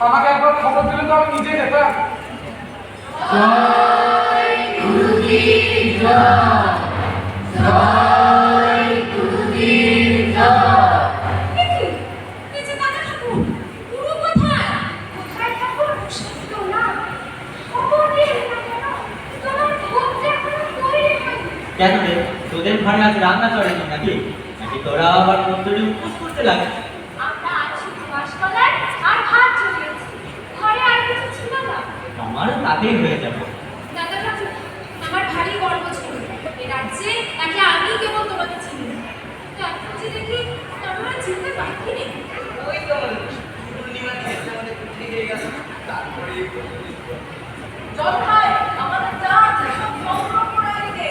আমাকে একবার খবর দিলে তো আমি নিজেই যেতাম কেন? রে? তোদের আজ রান্না চড়েনি নাকি? নাকি তোরা আবার মন্দিরে উপোস করতে লাগে আমরা আছি মাসকলায় আর ভাত জমিয়েছি। ঘরে আর কিছু ছিল না। আমারও তাতেই হয়ে যাবে দাদা আমার ভারী গর্ব ছিল। এ রাজ্যে একে আমিই কেবল তোমাকে চিনি। তো এখন যে দেখি, তোমরা চিনতে বাকি নেই। ওই তো পূর্ণিমা খেলতে আমাদের ঘুরতে গিয়ে গেল তারপরে জল খায়, আমাদের চা আছে, সব সংগ্রহ করে এনে দে।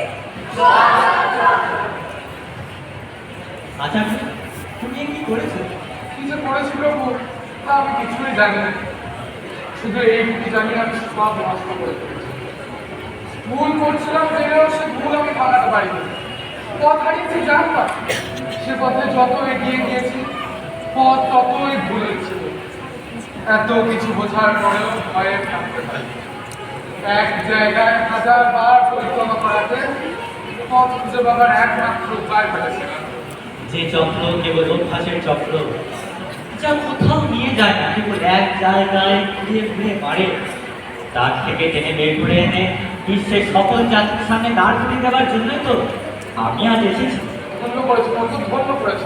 আচ্ছা তুমি কি করেছ কি যে করেছিল গো, তা আমি কিছুই জানি না শুধু এইটুকু জানি আমি সব নষ্ট করে ভুল করছিলাম, জেনেও সে ভুল আমি ভাঙাতে পারিনি। পথ হারিয়েছি জানতাম? সে পথে যত এগিয়ে গিয়েছি, পথ ততই ভুল হচ্ছিল এত কিছু বোঝার পরেও ভয়ে থাকতে পারি এক জায়গায় হাজার বার পরিক্রমা করাতে পথ খুঁজে পাবার একমাত্র উপায় ফেলেছিলাম যে চক্র কেবল অভ্যাসের চক্র যা কোথাও নিয়ে যায় না। কেবল এক জায়গায় ঘুরে ঘুরে মারে তার থেকে টেনে বের করে এনে বিশ্বের সকল জাতির সামনে দাঁড় করিয়ে দেওয়ার জন্যই তো আমি আজ এসেছি। ধন্য করেছ কত ধন্য করেছ।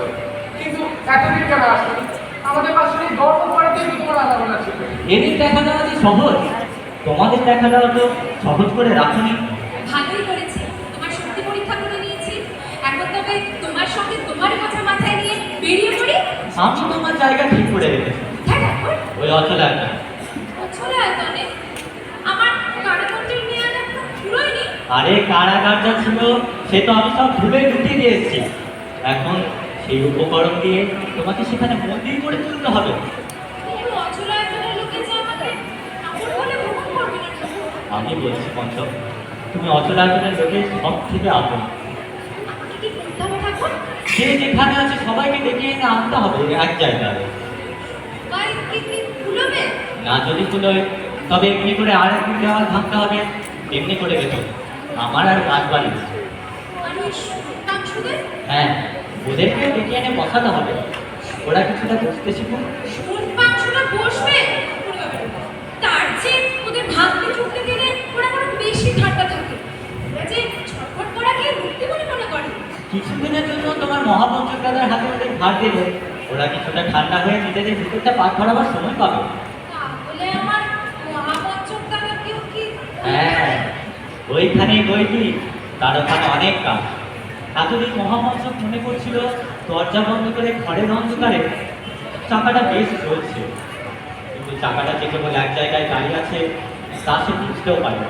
কিন্তু এতদিন কেন আসনি? আমাদের পাশে এই গর্ব করাতেই তো তোমার আলাদা ছিল। এদের দেখা দেওয়া যে সহজ তোমাদের দেখা দেওয়া তো সহজ করে রাখুনি ভালোই করেছি। তোমার শক্তি পরীক্ষা করে নিয়েছি। এখন তবে তোমার সঙ্গে তোমার কথা মাথায় নিয়ে বেরিয়ে পড়ি আমি তোমার জায়গা ঠিক করে রেখেছি। হ্যাঁ ওই। অচলাটা চলে আয়তনে আমার কারাদণ্ডের মেয়াদ এখন ফুরোয়নি আরে কারাগার যা ছিল সে তো আমি সব ধুলে ঢুকিয়ে দিয়ে এসেছি। এখন সেই উপকরণ দিয়ে তোমাকে সেখানে মন্দির করে তুলতে হবে। অচল আমি বলছি পঞ্চম তুমি অচলায়তনের লোকের সব থেকে আপন। যে যেখানে আছে সবাইকে আনতে হবে এক জায়গায় না যদি তুলোয় তবে এমনি করে আর একদিন দেওয়াল ভাঙতে হবে এমনি করে বেতন আমার আর কাজ বাড়ি সুতাংশুদের হ্যাঁ ওদেরকে ডেকে এনে বসাতে হবে। ওরা কিছুটা বুঝতে শিখুক। বসবে ওরে বাবা রে। তার চেয়ে ওদের ভাবতে চুকতে গেলে ওরা বরং বেশি ঠান্ডা থাকে ওরা যে ছটফট করাকে মুক্তি বলে মনে করে? কিছুদিনের জন্য দাদার হাতে ওদের ভার দিলে ওরা কিছুটা ঠান্ডা হয়ে নিজেদের ভিতরটা পাক করাবার সময় পাবে। হ্যাঁ ওইখানেই বইটি তার ওখানে অনেক কাজ। এতদিন মহাপঞ্চক মনে করছিল দরজা বন্ধ করে ঘরের অন্ধকারে চাকাটা বেশ চলছে কিন্তু চাকাটা যে কেবল এক জায়গায় দাঁড়িয়ে আছে তা সে বুঝতেও পারে না।